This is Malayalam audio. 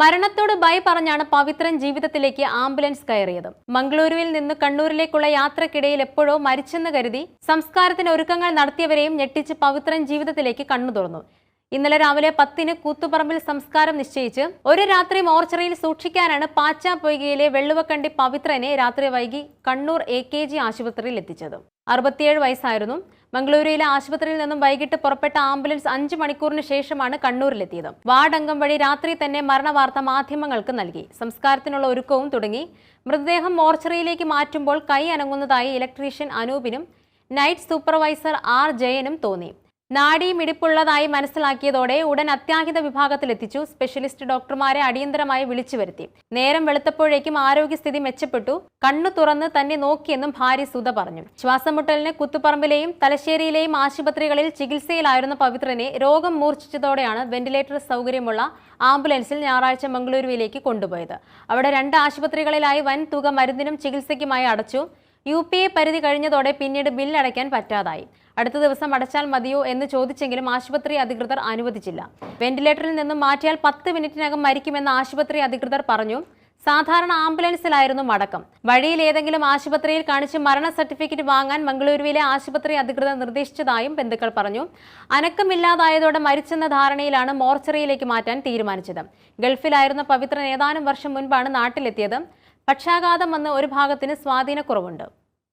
മരണത്തോട് ഭയ പറഞ്ഞാണ് പവിത്രൻ ജീവിതത്തിലേക്ക് ആംബുലൻസ് കയറിയത്. മംഗളൂരുവിൽ നിന്ന് കണ്ണൂരിലേക്കുള്ള യാത്രക്കിടയിൽ എപ്പോഴോ മരിച്ചെന്ന് കരുതി സംസ്കാരത്തിന് ഒരുക്കങ്ങൾ നടത്തിയവരെയും ഞെട്ടിച്ച് പവിത്രൻ ജീവിതത്തിലേക്ക് കണ്ണു തുറന്നു ഇന്നലെ രാവിലെ പത്തിന് കൂത്തുപറമ്പിൽ സംസ്കാരം നിശ്ചയിച്ച് ഒരു രാത്രി മോർച്ചറിയിൽ സൂക്ഷിക്കാനാണ് പാച്ചാപ്പൊയ്കയിലെ വെള്ളുവക്കണ്ടി പവിത്രനെ രാത്രി വൈകി കണ്ണൂർ എ കെ ജി ആശുപത്രിയിൽ എത്തിച്ചത്. അറുപത്തിയേഴ് വയസ്സായിരുന്നു. മംഗളൂരുവിലെ ആശുപത്രിയിൽ നിന്നും വൈകിട്ട് പുറപ്പെട്ട ആംബുലൻസ് അഞ്ച് മണിക്കൂറിന് ശേഷമാണ് കണ്ണൂരിലെത്തിയത്. വാർഡംഗം വഴി രാത്രി തന്നെ മരണവാർത്ത മാധ്യമങ്ങൾക്ക് നൽകി. സംസ്കാരത്തിനുള്ള ഒരുക്കവും തുടങ്ങി. മൃതദേഹം മോർച്ചറിയിലേക്ക് മാറ്റുമ്പോൾ കൈ അനങ്ങുന്നതായി ഇലക്ട്രീഷ്യൻ അനൂപിനും നൈറ്റ് സൂപ്പർവൈസർ ആർ ജയനും തോന്നി. നാഡിമിടിപ്പുള്ളതായി മനസ്സിലാക്കിയതോടെ ഉടൻ അത്യാഹിത വിഭാഗത്തിലെത്തിച്ചു. സ്പെഷ്യലിസ്റ്റ് ഡോക്ടർമാരെ അടിയന്തരമായി വിളിച്ചു വരുത്തി. നേരം വെളുത്തപ്പോഴേക്കും ആരോഗ്യസ്ഥിതി മെച്ചപ്പെട്ടു. കണ്ണു തുറന്ന് തന്നെ നോക്കിയെന്നും ഭാര്യ സുധ പറഞ്ഞു. ശ്വാസമുട്ടലിന് കുത്തുപറമ്പിലെയും തലശ്ശേരിയിലെയും ആശുപത്രികളിൽ ചികിത്സയിലായിരുന്ന പവിത്രനെ രോഗം മൂർച്ഛിച്ചതോടെയാണ് വെന്റിലേറ്റർ സൗകര്യമുള്ള ആംബുലൻസിൽ ഞായറാഴ്ച മംഗളൂരുവിലേക്ക് കൊണ്ടുപോയത്. അവിടെ രണ്ട് ആശുപത്രികളിലായി വൻ തുക മരുന്നിനും ചികിത്സയ്ക്കുമായി അടച്ചു. യു പി എ പരിധി കഴിഞ്ഞതോടെ പിന്നീട് ബില്ലടയ്ക്കാൻ പറ്റാതായി. അടുത്ത ദിവസം അടച്ചാൽ മതിയോ എന്ന് ചോദിച്ചെങ്കിലും ആശുപത്രി അധികൃതർ അനുവദിച്ചില്ല. വെന്റിലേറ്ററിൽ നിന്നും മാറ്റിയാൽ പത്ത് മിനിറ്റിനകം മരിക്കുമെന്ന് ആശുപത്രി അധികൃതർ പറഞ്ഞു. സാധാരണ ആംബുലൻസിലായിരുന്നു മടക്കം. വഴിയിൽ ഏതെങ്കിലും ആശുപത്രിയിൽ കാണിച്ച് മരണ സർട്ടിഫിക്കറ്റ് വാങ്ങാൻ മംഗളൂരുവിലെ ആശുപത്രി അധികൃതർ നിർദ്ദേശിച്ചതായും ബന്ധുക്കൾ പറഞ്ഞു. അനക്കമില്ലാതായതോടെ മരിച്ചെന്ന ധാരണയിലാണ് മോർച്ചറിയിലേക്ക് മാറ്റാൻ തീരുമാനിച്ചത്. ഗൾഫിലായിരുന്ന പവിത്രൻ ഏതാനും വർഷം മുൻപാണ് നാട്ടിലെത്തിയത്. പക്ഷാഘാതം വന്ന് ഒരു ഭാഗത്തിന് സ്വാധീനക്കുറവുണ്ട്.